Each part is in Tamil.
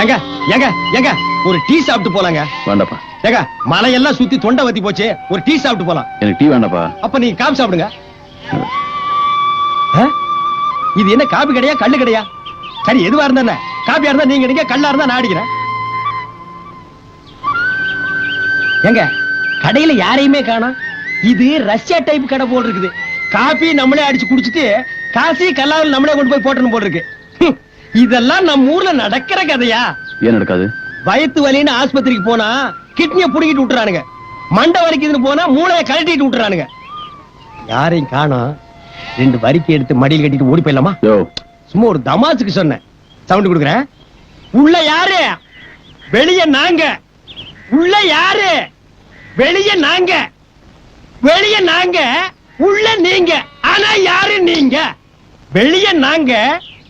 ஏங்க ஏங்க ஏங்க ஒரு டீ சாப்பிட்டு போலாங்க. வேண்டாப்பா. ஏங்க மலையெல்லாம் சுத்தி தொண்டை வத்தி போச்சு ஒரு டீ சாப்பிட்டு போலாம். எனக்கு டீ வேண்டாப்பா. அப்ப நீங்க காபி சாப்பிடுங்க. ஆ? இது என்ன காபி கடையா கல்லு கடையா? சரி எதுவா இருந்தா என்ன? காபியா இருந்தா நீங்க அடிங்க கல்லா இருந்தா நான் அடிக்கிறேன். ஏங்க கடையில யாரையுமே காணோம் இது ரஷ்யா டைப் கடை போல் இருக்குது. காபி நம்மளே அடிச்சு குடிச்சிட்டு காசி கல்லாவில் நம்மளே கொண்டு போய் போட்டணும் போல் இருக்கு. ஹம், இதெல்லாம் நம்ம ஊர்ல நடக்கிற கதையா? ஏன் நடக்காது? வயித்து வலின்னு ஆஸ்பத்திரிக்கு போனா கிட்னிய புடுங்கிட்டு விட்டுறானுங்க. மண்டை வலிக்குதுன்னு போனா மூளையை கழட்டிட்டு விட்டுறானுங்க. யாரையும் காணோம் ரெண்டு வரிக்கை எடுத்து மடியில் கட்டிட்டு ஓடி போயிடலாமா? சும்மா ஒரு தமாசுக்கு சொன்னேன். சவுண்ட் கொடுக்குறேன். உள்ள யாரு? வெளிய நாங்க. உள்ள யாரு? வெளிய நாங்க. வெளிய நாங்க. உள்ள நீங்க. ஆனா யாரு நீங்க? வெளிய நாங்க.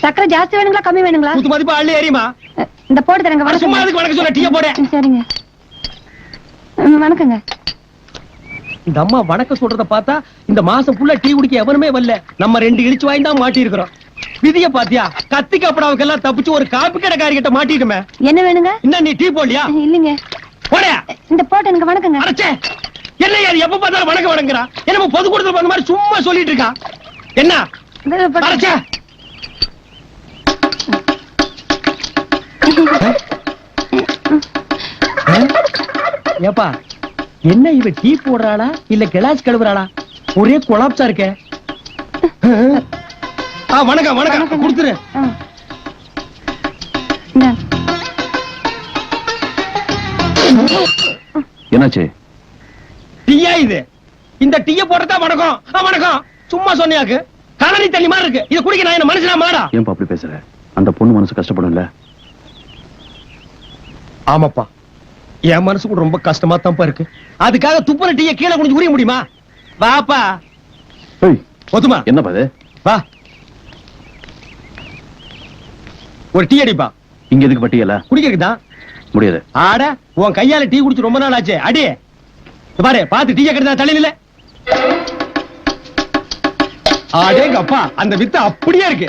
சக்கரை ஜாஸ்தி வேணுங்களா கம்மி வேணுங்களா? குத்து மதிப்பு அள்ளி எறியுமா அ, இந்த போட்டு தரேங்க அட, சும்மா அதுக்கு வணக்கம் சொல்ல டீய போட. சரிங்க. வணக்கங்க. இந்த அம்மா வணக்கம் சொல்றத பார்த்தா இந்த மாசம் ஃபுல்லா டீ குடிக்க எவனுமே வரல. நம்ம ரெண்டு இழிச்சு வாங்கி தான் மாட்டி இருக்கிறோம் விதிய பாத்தியா? கத்தி கப்படாவுக்கெல்லாம் தப்பிச்சு ஒரு காப்பி கடைக்காரி கிட்ட மாட்டிட்டுமே. என்ன வேணுங்க? என்ன நீ டீ போடலையா? இல்லைங்க. போட. இந்த போட்டு எனக்கு வணக்கங்க. அரைச்சே என்ன அது எப்ப பார்த்தாலும் வணக்கம் வணங்குறா? என்ன பொது கொடுத்து அந்த மாதிரி சும்மா சொல்லிட்டு இருக்கா? என்ன? இந்த ஏப்பா என்ன இவ டீ போடுறாளா இல்ல கிளாஸ் கழுவுறாளா? ஒரே கொலாப்ஸா இருக்கே. ஆ வணக்கம் வணக்கம். கொடுத்துரு. என்னாச்சு? டீயா இது? இந்த டீய போடுறதா வணக்கம்? வணக்கம். சும்மா சொன்னியாக்கு. கலனி தண்ணி மாதிரி இருக்கு. இது குடிக்க நான் என்ன மனுஷனா மாடா? ஏன்பா அப்படி பேசுற? அந்த பொண்ணு மனசு கஷ்டப்படும்ல. ஆமாப்பா. என் மனசு கூட ரொம்ப கஷ்டமா தான்ப்பா இருக்கு. அதுக்காக துப்புன டீய கீழே குனிஞ்சு உரிய முடியுமா? வாப்பா. ஒத்துமா என்னப்பா இது? வா. ஒரு டீ அடிப்பா. இங்க எதுக்கு பட்டியல குடிக்கிறதுக்கு தான் முடியாது. ஆட உன் கையால டீ குடிச்சு ரொம்ப நாள் ஆச்சு. அடி. பாரு பாத்து டீ கெடுத்தா தலையில ஆடேங்க அப்பா அந்த வித்து அப்படியே இருக்கு.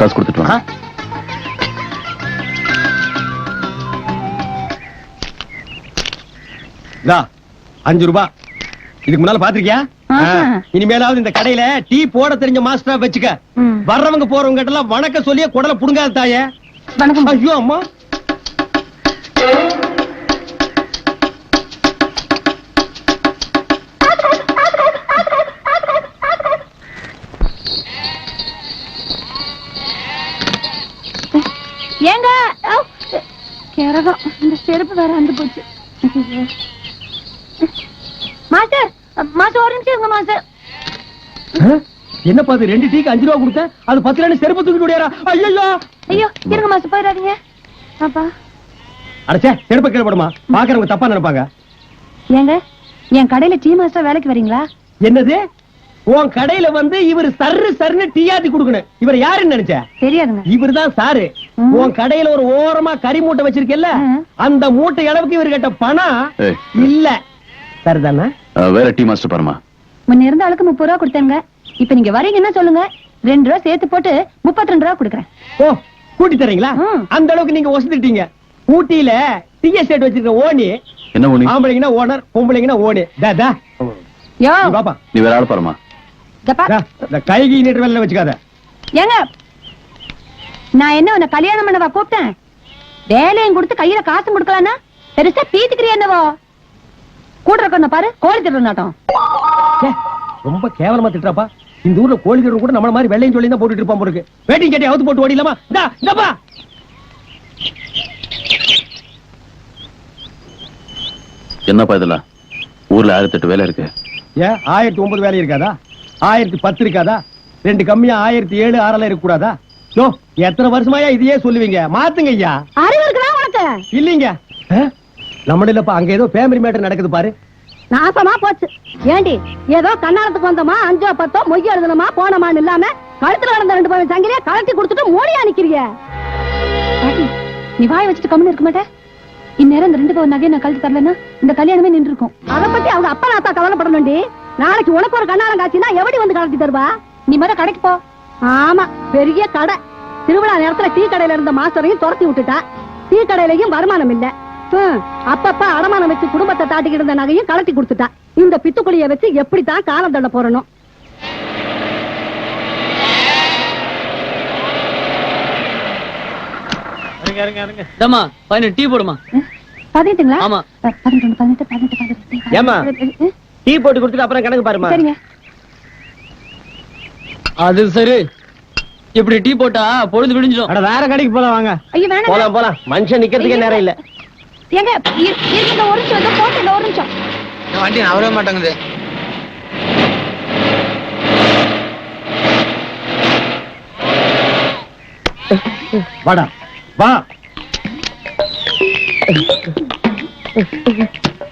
காசு கொடுத்துட்டு வா அஞ்சு ரூபாய் இதுக்கு முன்னால பாத்திருக்கியா. இனிமேலாவது இந்த கடையில டீ போட தெரிஞ்ச மாஸ்டரா வச்சுக்க. வர்றவங்க போறவங்க கிட்ட எல்லாம் வணக்கம் சொல்லியே குடல புடுங்காத தாயே. வணக்கம். ஐயோ அம்மா. கிரகம் இந்த செருப்பு வேற வந்து போச்சு. மாஸ்டர் மாஸ்டர் ஒரு நிமிஷம் இருங்க மாஸ்டர். ஆ? என்னப்பா அது ரெண்டு டீக்கு அஞ்சு ரூபா கொடுத்தேன்? அது பத்து ரூபா செருப்பு தூக்கிட்டு ஓடியாரா? ஐயோ ஐயோ இருங்க மாஸ்டர் போயிடாதீங்க. அப்பா அடச்சே செருப்பை கீழே போடுமா? பாக்குறவங்க தப்பா நினைப்பாங்க. ஏங்க என் கடையில டீ மாஸ்டர் வேலைக்கு வரீங்களா? என்னது? உன் கடையில வந்து இவர் சர்ரு சர்னு டீயாத்தி கொடுக்கணும். இவர் யாருன்னு நினைச்ச? தெரியாதுங்க. இவர்தான் சாரு. ம். உன் கடையில ஒரு ஓரமா கறி மூட்டை வச்சிருக்கல்ல ம். அந்த மூட்டை அளவுக்கு இவர் கேட்ட பணம் இல்ல. சரிதானே? வேற டீ மாஸ்டர் பாருமா முன்ன இருந்த ஆளுக்கு முப்பது ரூபா கொடுத்தேங்க. இப்ப நீங்க வரீங்கன்னா சொல்லுங்க? ரெண்டு ரூபா சேர்த்து போட்டு முப்பத்தி ரெண்டு ரூபா கொடுக்குறேன். ஓ கூட்டி தரீங்களா. அந்த அளவுக்கு நீங்க ஒசந்துட்டீங்க ஊட்டியில டீ எஸ்டேட் வச்சிருக்க ஓனி என்ன ஒண்ணு ஆம்பளைங்கன்னா ஓனர் பொம்பளைங்கன்னா ஓனி. தா தா யோ. நீ பாப்பா. நீ வேற ஆள் பாருமா இந்த கைகி நீட்டு வேலை வச்சுக்காத. ஏங்க நான் என்ன உன்னை கல்யாணம் பண்ணவா கூப்பிட்டேன்? வேலையும் கொடுத்து கையில காசும் கொடுக்கலான்னா பெருசா பீத்துக்கிறியா என்னவோ? கூட இருக்க பாரு கோழி திருட நாட்டம். ரொம்ப கேவலமா திட்டுறாப்பா. இந்த ஊர்ல கோழி கூட நம்மள மாதிரி வெள்ளையும் சொல்லி தான் போட்டுட்டு இருப்பான் போருக்கு வேட்டிங் கேட்டி அவுத்து போட்டு ஓடிலாமா இந்தா இந்தப்பா என்னப்பா இதெல்லாம்? ஊர்ல ஆயிரத்தி எட்டு வேலை இருக்கு. ஏன் ஆயிரத்தி ஒன்பது வேலை இருக்காதா? ஆயிரத்தி பத்து இருக்காதா? ரெண்டு கம்மியா ஆயிரத்தி ஏழு ஆறெல்லாம் இருக்க கூடாதா யோ எத்தனை வருஷமாயா இதையே சொல்லுவீங்க? மாத்துங்க ஐயா. அறிவு இருக்குதா உனக்கு? இல்லீங்க. நம்ம இல்லப்பா அங்க ஏதோ ஃபேமிலி மேட்டர் நடக்குது பாரு. நாசமா போச்சு. ஏண்டி ஏதோ கண்ணாலத்துக்கு வந்தோமா அஞ்சோ பத்தோ மொய் எழுதணுமா போனமான்னு இல்லாம கழுத்துல கிடந்த ரெண்டு பவுன் சங்கிலியா கழட்டி கொடுத்துட்டு மூடியா நிக்கிறிய. நீ வாய் வச்சுட்டு கம்முன்னு இருக்க மாட்டே? இந்நேரம் இந்த ரெண்டு பவுன் நகையை நான் கழட்டி தரலன்னா இந்த கல்யாணமே நின்று இருக்கும் அத பத்தி அவங்க அப்பா நாத்தா கவலைப்படணும்டி. நாளைக்கு உனக்கு ஒரு கண்ணாலம் காட்சினா எப்படி வந்து கழட்டி தருவா? நீ முத கடைக்கு போ. ஆமா பெரிய கடை. திருவிழா நேரத்துல டீ கடையில இருந்த மாஸ்டரையும் துரத்தி விட்டுட்டா. டீ கடையிலயும் வருமானம் இல்ல. அப்பப்ப அடமானம் வச்சு குடும்பத்தை தாட்டிக்கிட்டு இருந்த நகையும் கலட்டி கொடுத்துட்டா. இந்த பித்துக்குழிய வச்சு எப்படித்தான் காலம் தள்ள போறணும் டீ போடுமா பதினெட்டுங்களா? ஆமா. பதினெட்டு பதினெட்டு பதினெட்டு பதினெட்டு? டீ போட்டு கொடுத்துட்டு அப்புறம் கணக்கு பாருமா சரிங்க. அது சரி. இப்படி டீ போட்டா பொழுது விடிஞ்சிடும். அட வேற கடைக்கு போலாம் வாங்க. ஐயோ வேணாம் போலாம் போலாம். மனுஷன் நிக்கிறதுக்கே நேரம் இல்ல. ஏங்க இரு- இருங்க ஒரு நிமிஷம் இதோ போட்டு ஒரு நிமிஷம். வண்டி நவரவே மாட்டேங்குது. வாடா வா.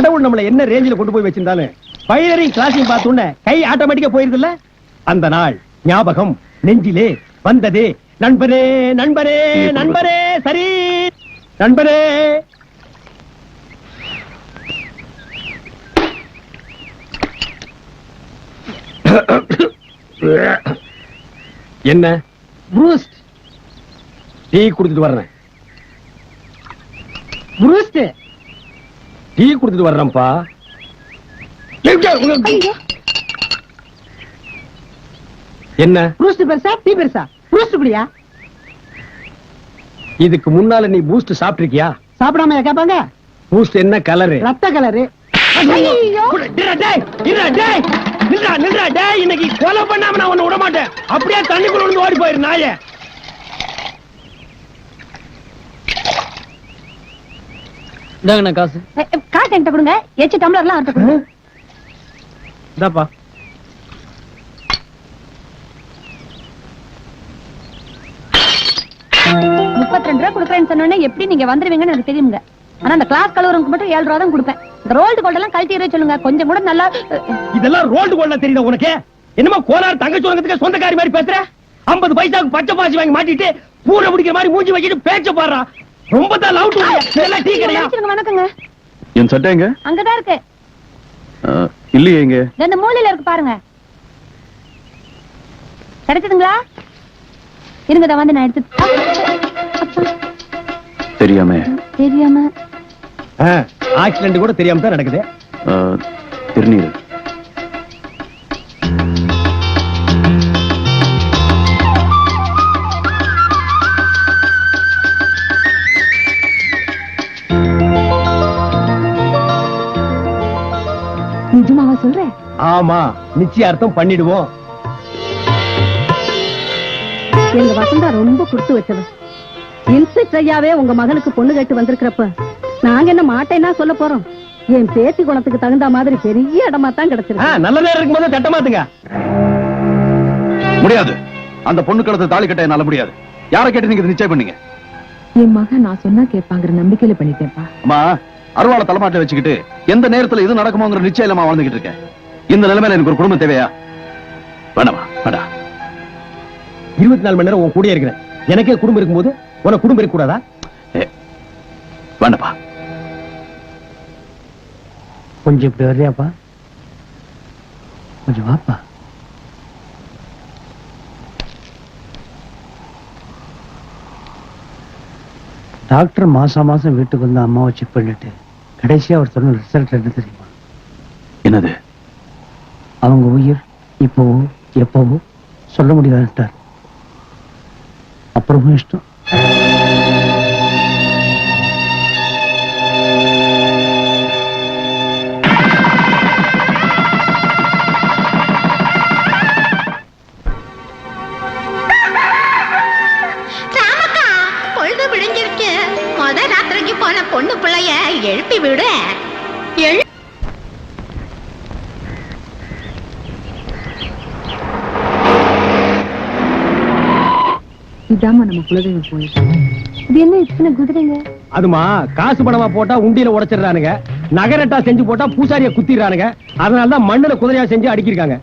கடவுள் நம்மள என்ன ரேஞ்சில கொண்டு போய் வச்சிருந்தாலும் பைலரிங் கிளாஸையும் பார்த்தோன்னே கை ஆட்டோமேட்டிக்கா போயிருதுல்ல? அந்த நாள் ஞாபகம் நெஞ்சிலே வந்ததே. நண்பரே நண்பரே நண்பரே சரி. நண்பரே. என்ன? ப்ரூஸ்ட் டீ குடுத்துட்டு வர்றேன். ப்ரூஸ்ட் டீ குடுத்துட்டு வர்றேன்ப்பா. என்ன? பெருசா? டீ பெருசா? ப்ரூஸ்ட் குடியா? இதுக்கு முன்னால நீ பூஸ்ட் சாப்பிட்டிருக்கியா? சாப்பிடாம கேட்பாங்க பூஸ்ட் என்ன கலரு ரத்த கலரு இன்னைக்கு கொலை பண்ணாம நான் உன்னை விட மாட்டேன். அப்படியே தண்ணிக்குள்ள ஓடி போயிரு நாயே. இந்தாங்கண்ணா காசு. காசு என்கிட்ட கொடுங்க. எச்சு டம்ளர்லாம் அவர்கிட்ட கொடுங்க. இந்தாப்பா. முப்பத்தி ரெண்டு ரூபா கொடுக்குறேன்னு எப்படி நீங்க வந்துருவீங்கன்னு எனக்கு தெரியுங்க. ஆனா அந்த கிளாஸ் கலவரங்களுக்கு மட்டும் ஏழு ரூபா தான் கொடுப்பேன். இந்த ரோல்டு கோல்ட் எல்லாம் கழட்டி சொல்லுங்க. கொஞ்சம் கூட நல்லா இதெல்லாம் ரோல்டு கோல்ல தெரியுதா உனக்கு? என்னமோ கோலார் தங்கச்சி உலகத்துக்கு சொந்தக்காரி மாதிரி பேசுற? 50 பைசாவுக்கு பச்சை பாசி வாங்கி மாட்டிட்டு பூனை பிடிக்கிற மாதிரி மூஞ்சி வச்சுட்டு பேச்ச பாடுறா. ரொம்ப தான் லவ் இதெல்லாம் டீ கிடையா? வணக்கங்க. என் சட்டை எங்க? அங்கதான் இருக்கு. இல்லையே எங்க இந்த மூலையில இருக்கு பாருங்க. கிடைச்சதுங்களா? இருங்க வந்து நான் எடுத்து தெரியாம. தெரியாம. ஆக்சிடென்ட் கூட தெரியாம தான் நடக்குது. திருநீர். ஆமா நிச்சயார்த்தம் பண்ணிடுவோம். எங்க வசந்தா ரொம்ப கொடுத்து வச்சவ. இன்ஸ்பெக்டர் ஐயாவே உங்க மகனுக்கு பொண்ணு கேட்டு வந்திருக்கிறப்ப நாங்க என்ன மாட்டேன்னா சொல்ல போறோம். என் பேத்தி குணத்துக்கு தகுந்த மாதிரி பெரிய இடமா தான் கிடைச்சிருக்கு. நல்ல நேரம் இருக்கும்போது தட்ட மாத்துங்க முடியாது. அந்த பொண்ணு கடத்த தாலி கட்ட என்னால முடியாது. யாரை கேட்டு நீங்க நிச்சயம் பண்ணீங்க? என் மகன் நான் சொன்னா கேட்பாங்கிற நம்பிக்கையில பண்ணிட்டேன்ப்பா. அம்மா அருவாளை தலைமாட்டில் வச்சுக்கிட்டு எந்த நேரத்துல இது நடக்குமோங்கிற நிச்சயம் வாழ்ந்துகிட்டு இருக்கேன். இந்த நிலைமையில எனக்கு ஒரு குடும்பம் தேவையா? வேணாமா வேண்டாம் இருபத்தி நாலு மணி நேரம் உன் கூட இருக்கிறேன். எனக்கே குடும்பம் இருக்கும்போது உனக்கு குடும்பம் இருக்க கூடாதா ஏ, வேண்டாப்பா. கொஞ்சம் இப்படி வர்றியாப்பா. கொஞ்சம் வாப்பா. டாக்டர் மாசம் மாசம் வீட்டுக்கு வந்து அம்மாவை செக் பண்ணிட்டு கடைசியா அவர் சொன்ன ரிசல்ட் என்ன தெரியுமா? என்னது? அவங்க உயிர் இப்போவோ எப்போவோ சொல்ல முடியாதுட்டார் அப்புறமும் இஷ்டம். இது என்ன இத்தனை குதிரைங்க அதுமா காசு பணமா போட்டா உண்டியில உடைச்சிடுறானுங்க நகரட்டா செஞ்சு போட்டா பூசாரிய குத்திடுறானுங்க அதனால தான் மண்ணுல குதிரையா செஞ்சு அடுக்கிருக்காங்க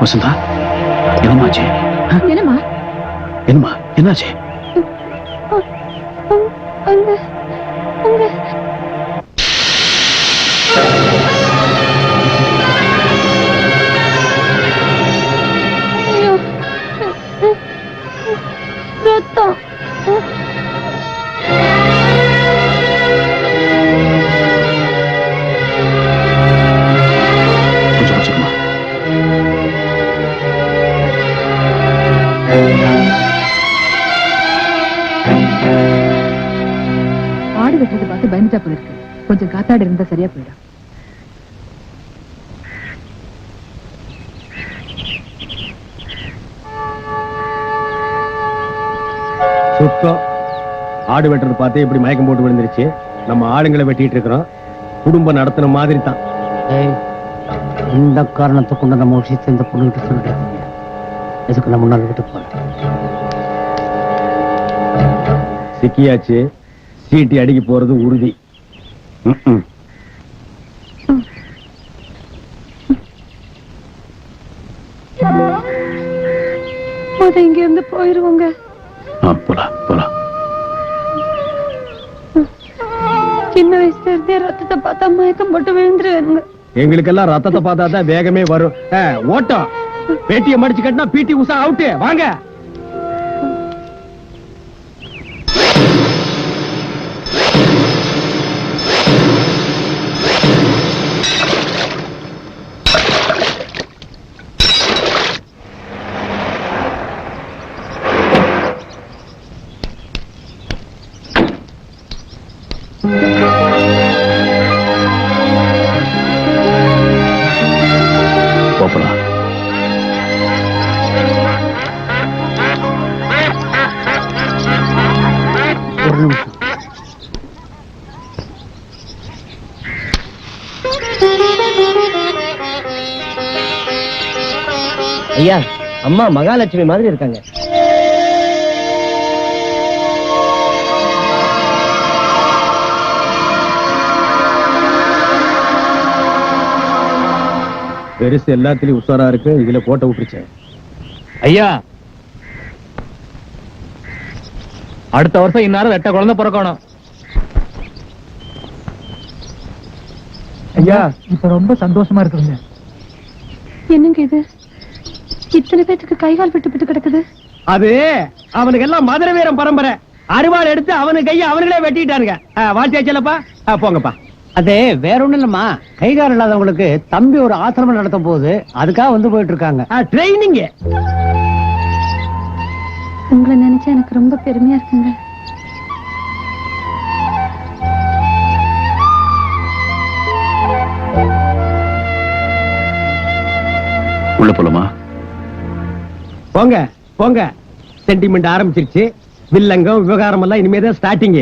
வசந்தா என்னமாச்சு என்னம்மா என்னமா என்னாச்சு ஆடு வெட்டுறது பார்த்து பயந்துட்டா போல இருக்கு கொஞ்சம் காத்தாடு இருந்தா சரியா போயிடும். சுத்தம். ஆடு வெட்டுறது பார்த்து இப்படி மயக்கம் போட்டு விழுந்துருச்சு. நம்ம ஆளுங்களை வெட்டிட்டு இருக்கிறோம். குடும்பம் நடத்தின மாதிரி தான் இந்த காரணத்தை கொண்டு நம்ம விஷயத்தை இந்த பொண்ணுகிட்ட சொல்லிட்டு எதுக்கு நம்ம முன்னாள் விட்டு போறேன் சிக்கியாச்சு. சீட்டி அடிக்க போறது உறுதி. இங்க இருந்து போயிருவோங்க. போலாம் போலாம் சின்ன வயசுல இருந்தே ரத்தத்தை பார்த்தா மயக்கம் போட்டு விழுந்துருவாங்க எங்களுக்கெல்லாம் ரத்தத்தை பார்த்தா தான் வேகமே வரும். ஓட்டம். பேட்டியை மடிச்சு கட்டினா பிடி உஷா அவுட்டு. வாங்க. ஐயா அம்மா மகாலட்சுமி மாதிரி இருக்காங்க. பெருசு எல்லாத்துலயும் உஷாரா இருக்கு இதுல போட்ட விட்டுருச்சேன் ஐயா அடுத்த வருஷம் இந்நேரம் ரெட்ட குழந்தை பிறக்கணும். ஐயா இப்ப ரொம்ப சந்தோஷமா இருக்குங்க. என்னங்க இது? இத்தனை பேத்துக்கு கைகால் விட்டு விட்டு கிடக்குது? அது அவனுக்கு எல்லாம் மதுரை வீரம் பரம்பரை. அருவாள் எடுத்து அவனு கைய அவனுங்களே வெட்டிட்டானுங்க. வாழ்த்தியாச்சலப்பா போங்கப்பா. அது வேற ஒண்ணும் இல்லம்மா. கைகாரம் இல்லாதவங்களுக்கு தம்பி ஒரு ஆசிரமம் நடத்தும் போது அதுக்காக வந்து போயிட்டு இருக்காங்க ட்ரைனிங் உங்களை நினைச்சா எனக்கு ரொம்ப பெருமையா இருக்குங்க. உள்ள போலாமா? போங்க போங்க. சென்டிமெண்ட் ஆரம்பிச்சிருச்சு. வில்லங்கம் விவகாரம் எல்லாம் இனிமேதான் ஸ்டார்டிங்